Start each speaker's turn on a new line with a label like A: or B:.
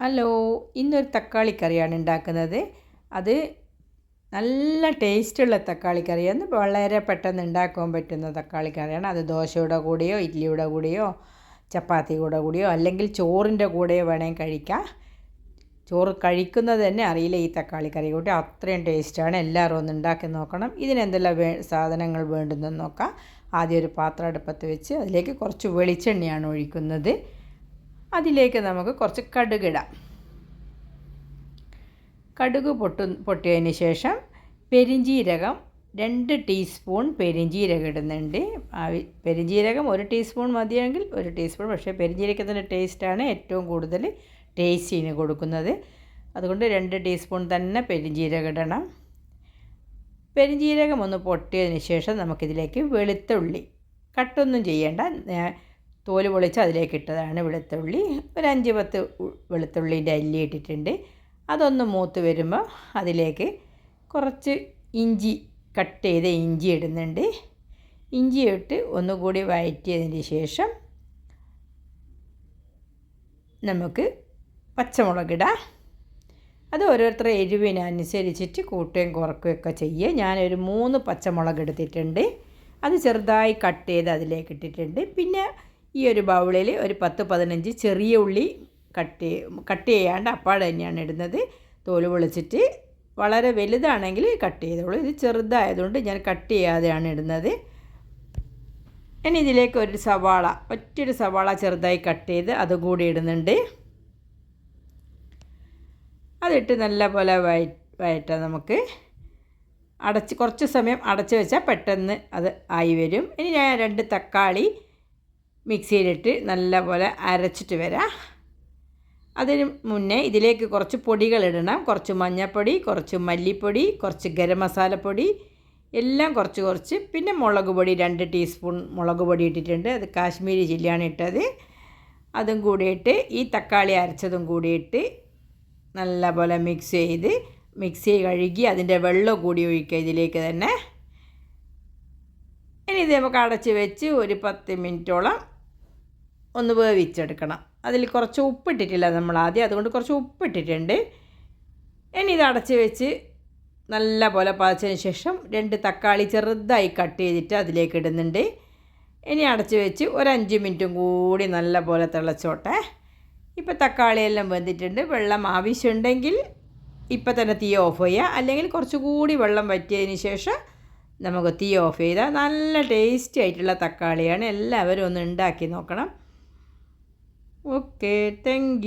A: Hello ഇന്നൊരു തക്കാളി കറിയാണ് ഉണ്ടാക്കുന്നത്. അത് നല്ല ടേസ്റ്റുള്ള തക്കാളി കറിയാണ്. വളരെ പെട്ടെന്ന് ഉണ്ടാക്കാൻ പറ്റുന്ന തക്കാളി കറിയാണ്. അത് ദോശയുടെ കൂടെയോ ഇഡ്ഡലിയുടെ കൂടെയോ ചപ്പാത്തിയുടെ കൂടെയോ അല്ലെങ്കിൽ ചോറിന്റെ കൂടെയോ വേണമെങ്കിൽ കഴിക്കാം. ചോറ് കഴിക്കുന്നത് തന്നെ അറിയില്ല ഈ തക്കാളി കറി കൂട്ടി. അത്രയും ടേസ്റ്റാണ്. എല്ലാവരും ഒന്ന് ഉണ്ടാക്കി നോക്കണം. ഇതിനെന്തെല്ലാം വേ സാധനങ്ങൾ വേണ്ടതെന്ന് നോക്കാം. ആദ്യം ഒരു പാത്രം അടുപ്പത്ത് വെച്ച് അതിലേക്ക് കുറച്ച് വെളിച്ചെണ്ണയാണ് ഒഴിക്കുന്നത്. അതിലേക്ക് നമുക്ക് കുറച്ച് കടുകിടാം കടുക് പൊട്ടു പൊട്ടിയതിന് ശേഷം പെരിഞ്ജീരകം രണ്ട് ടീസ്പൂൺ പെരിഞ്ജീരകം ഇടുന്നുണ്ട്. പെരിഞ്ജീരകം ഒരു ടീസ്പൂൺ മതിയെങ്കിൽ ഒരു ടീസ്പൂൺ പക്ഷേ പെരിഞ്ജീരകത്തിന്റെ ടേസ്റ്റാണ് ഏറ്റവും കൂടുതൽ ടേസ്റ്റിന് കൊടുക്കുന്നത്. അതുകൊണ്ട് രണ്ട് ടീസ്പൂൺ തന്നെ പെരിഞ്ജീരകം ഇടണം. പെരിഞ്ജീരകം ഒന്ന് പൊട്ടിയതിന് ശേഷം നമുക്കിതിലേക്ക് വെളുത്തുള്ളി. കട്ടൊന്നും ചെയ്യേണ്ട. തോൽ പൊളിച്ച് അതിലേക്ക് ഇട്ടതാണ് വെളുത്തുള്ളി. ഒരു അഞ്ച് പത്ത് വെളുത്തുള്ളിന്റെ അല്ലി ഇട്ടിട്ടുണ്ട്. അതൊന്ന് മൂത്ത് വരുമ്പോൾ അതിലേക്ക് കുറച്ച് ഇഞ്ചി കട്ട് ചെയ്ത് ഇഞ്ചി ഇടുന്നുണ്ട്. ഇഞ്ചി ഇട്ട് ഒന്നുകൂടി വഴറ്റിയതിന് ശേഷം നമുക്ക് പച്ചമുളകിടാം അത് ഓരോരുത്തരുടെ എരിവിനനുസരിച്ചിട്ട് കൂട്ടുകയും കുറക്കുകയൊക്കെ ചെയ്യുക. ഞാനൊരു മൂന്ന് പച്ചമുളക് എടുത്തിട്ടുണ്ട്. അത് ചെറുതായി കട്ട് ചെയ്ത് അതിലേക്ക് ഇട്ടിട്ടുണ്ട്. പിന്നെ ഈ ഒരു ബൗളിൽ ഒരു പത്ത് പതിനഞ്ച് ചെറിയ ഉള്ളി കട്ട് കട്ട് ചെയ്യാണ്ട് അപ്പാട് തന്നെയാണ് ഇടുന്നത്. തോൽ പൊളിച്ചിട്ട് വളരെ വലുതാണെങ്കിൽ കട്ട് ചെയ്തോളൂ. ഇത് ചെറുതായതുകൊണ്ട് ഞാൻ കട്ട് ചെയ്യാതെയാണ് ഇടുന്നത്. ഇനി ഇതിലേക്ക് ഒരു സവാള ഒറ്റൊരു സവാള ചെറുതായി കട്ട് ചെയ്ത് അതുകൂടി ഇടുന്നുണ്ട്. അതിട്ട് നല്ല പോലെ വയ വയറ്റാം നമുക്ക് അടച്ച് കുറച്ച് സമയം അടച്ച് വെച്ചാൽ പെട്ടെന്ന് അത് ആയി വരും. ഇനി ഞാൻ രണ്ട് തക്കാളി മിക്സിയിലിട്ട് നല്ല പോലെ അരച്ചിട്ട് വരാം. അതിന് മുന്നേ ഇതിലേക്ക് കുറച്ച് പൊടികൾ ഇടണം. കുറച്ച് മഞ്ഞൾപ്പൊടി കുറച്ച് മല്ലിപ്പൊടി കുറച്ച് ഗരം മസാലപ്പൊടി എല്ലാം കുറച്ച് കുറച്ച്. പിന്നെ മുളക് പൊടി രണ്ട് ടീസ്പൂൺ മുളക് പൊടി ഇട്ടിട്ടുണ്ട്. അത് കാശ്മീരി ചില്ലിയാണ് ഇട്ടത്. അതും കൂടിയിട്ട് ഈ തക്കാളി അരച്ചതും കൂടിയിട്ട് നല്ല പോലെ മിക്സ് ചെയ്ത് മിക്സി കഴുകി അതിന്റെ വെള്ളം കൂടി ഒഴിക്കുക ഇതിലേക്ക് തന്നെ. ഇനി ഇത് നമുക്ക് അടച്ച് വെച്ച് ഒരു പത്ത് മിനിറ്റോളം ഒന്ന് വേവിച്ചെടുക്കണം. അതിൽ കുറച്ച് ഉപ്പിട്ടിട്ടില്ല നമ്മൾ ആദ്യം. അതുകൊണ്ട് കുറച്ച് ഉപ്പിട്ടിട്ടുണ്ട്. ഇനി ഇത് അടച്ച് വെച്ച് നല്ല പോലെ പതച്ചതിന് ശേഷം രണ്ട് തക്കാളി ചെറുതായി കട്ട് ചെയ്തിട്ട് അതിലേക്ക് ഇടുന്നുണ്ട്. ഇനി അടച്ച് വെച്ച് ഒരു അഞ്ച് മിനിറ്റും കൂടി നല്ല പോലെ തിളച്ചോട്ടെ. ഇപ്പോൾ തക്കാളിയെല്ലാം വെന്തിട്ടുണ്ട്. വെള്ളം ആവശ്യമുണ്ടെങ്കിൽ ഇപ്പം തന്നെ തീ ഓഫ് ചെയ്യുക. അല്ലെങ്കിൽ കുറച്ചുകൂടി വെള്ളം വറ്റിയതിന് ശേഷം നമുക്ക് തീ ഓഫ് ചെയ്താൽ നല്ല ടേസ്റ്റി ആയിട്ടുള്ള തക്കാളിയാണ്. എല്ലാവരും ഒന്ന് ഉണ്ടാക്കി നോക്കണം. Okay thank